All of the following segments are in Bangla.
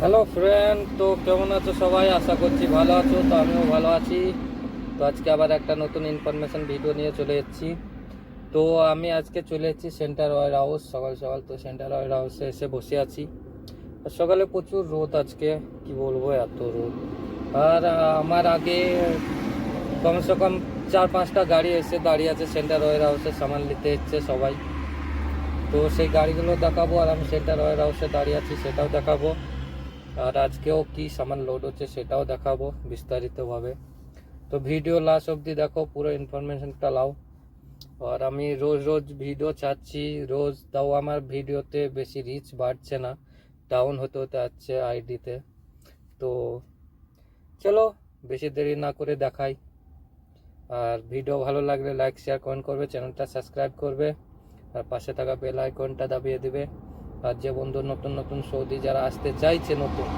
হ্যালো ফ্রেন্ড তো কেমন আছো সবাই? আশা করছি ভালো আছো, তো আমিও ভালো আছি। তো আজকে আবার একটা নতুন ইনফরমেশন ভিডিও নিয়ে চলে এসেছি। তো আমি আজকে চলে এসেছি সেন্টার ওয়ার হাউস সকাল সকাল তো সেন্টার ওয়ার হাউসে এসে বসে আছি। আর সকালে প্রচুর রোদ আজকে, কি বলব এত রোদ। আর আমার আগে কমসে কম চার পাঁচটা গাড়ি এসে দাঁড়িয়ে আছে সেন্টার ওয়ার হাউসে সামান নিতে এসছে সবাই। তো সেই গাড়িগুলো দেখাবো আর আমি সেন্টার ওয়ার হাউসে দাঁড়িয়ে আছি, সেটাও দেখাবো। আর আজকেও কি সামান লোড হচ্ছে সেটাও দেখাবো বিস্তারিতভাবে। তো ভিডিও লাস্ট অবধি দেখো, পুরো ইনফরমেশনটা লাও। আর আমি রোজ রোজ ভিডিও চাচ্ছি রোজ তাও আমার ভিডিওতে বেশি রিচ বাড়ছে না ডাউন হতে হতে আসছে আইডিতে তো চলো, বেশি দেরি না করে দেখাই। আর ভিডিও ভালো লাগলে লাইক শেয়ার কমেন্ট করবে চ্যানেলটা সাবস্ক্রাইব করবে। আর পাশে থাকা বেল আইকনটা দাবিয়ে দিবে। যে বন্ধু, নতুন নতুন সৌদি যারা আসতে চাইছে নতুন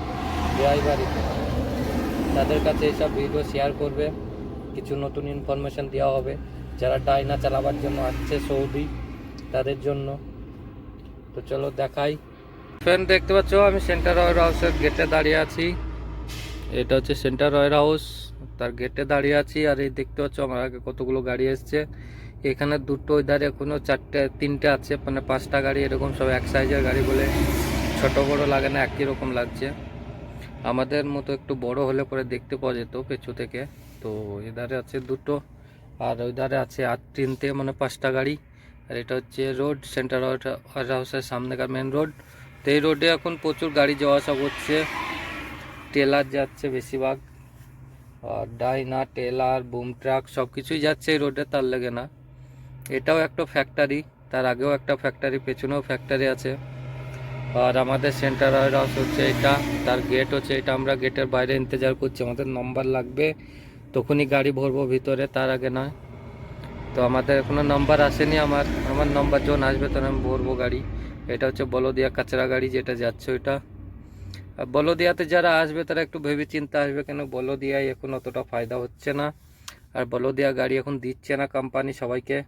বিয়ে বাড়িতে, তাদের কাছে এইসব ভিডিও শেয়ার করবে। কিছু নতুন ইনফরমেশন দেওয়া হবে। যারা ডাইনা চালাবার জন্য আসছে সৌদি, তাদের জন্য। তো চলো দেখাই। ফ্রেন্ড দেখতে পাচ্ছ, আমি সেন্টার ওয়ার হাউসের গেটে দাঁড়িয়ে আছি। এটা হচ্ছে সেন্টার ওয়ার হাউস তার গেটে দাঁড়িয়ে আছি। আর এই দেখতে পাচ্ছ, আমার আগে কতগুলো গাড়ি এসছে। এখানে দুটো ধারে এখনও চারটে, তিনটে আছে মানে পাঁচটা গাড়ি এরকম সব এক সাইজের গাড়ি বলে ছোট বড় লাগে না, একই রকম লাগছে। আমাদের মতো একটু বড় হলে পরে দেখতে পাওয়া যেত পেছু থেকে। তো এধারে আছে দুটো, আর ওই ধারে আছে আর তিনটে মানে পাঁচটা গাড়ি। আর এটা হচ্ছে রোড সেন্টার ওয়ার হাউসের সামনেকার মেন রোড তো এই রোডে এখন প্রচুর গাড়ি যাওয়া আসা করছে। টেলার যাচ্ছে বেশিরভাগ। আর ডাইনা টেলার বুম ট্রাক সব কিছুই যাচ্ছে এই রোডে তার লেগে না। এটাও একটা ফ্যাক্টরি তার আগেও একটা ফ্যাক্টরি পেছনেও ফ্যাক্টরি আছে। আর আমাদের সেন্টার হাউস হচ্ছে এটা, তার গেট হচ্ছে এটা, আমরা গেটের বাইরে ইন্তজার করছি, আমাদের নম্বর লাগবে, তখনই গাড়ি ভরবো ভিতরে, তার আগে নয়। তো আমাদের এখনও নাম্বার আসেনি আমার আমার নম্বর যখন আসবে তখন আমি ভরবো গাড়ি। এটা হচ্ছে বলদিয়া কাচরা গাড়ি, যেটা যাচ্ছে ওইটা। আর বলদিয়াতে যারা আসবে তারা একটু ভেবে চিন্তা আসবে, কেন বলদিয়ায় এখন অতটা ফায়দা হচ্ছে না। আর বলদিয়া গাড়ি এখন দিচ্ছে না কোম্পানি সবাইকে।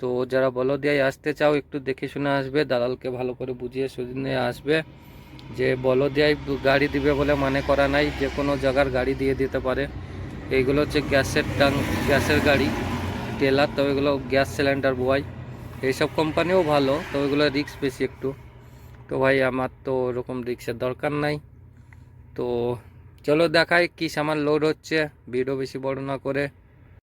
তো যারা বলদিয়ায় আসতে চাও, একটু দেখে শুনে আসবে, দালালকে ভালো করে বুঝিয়ে সুঝিয়ে আসবে যে বলদিয়ায় গাড়ি দিবে বলে মানে করা নাই, যে কোনো জায়গার গাড়ি দিয়ে দিতে পারে। এইগুলো হচ্ছে গ্যাসের টাং, গ্যাসের গাড়ি, টেলার তো এগুলো গ্যাস সিলিন্ডার বয় এইসব কোম্পানিও ভালো তো এগুলো রিক্স বেশি একটু। তো ভাই, আমার তো ওরকম রিক্সের দরকার নাই। তো চলো দেখাই কি সামান লোড হচ্ছে, ভিডিও বেশি বড় না করে।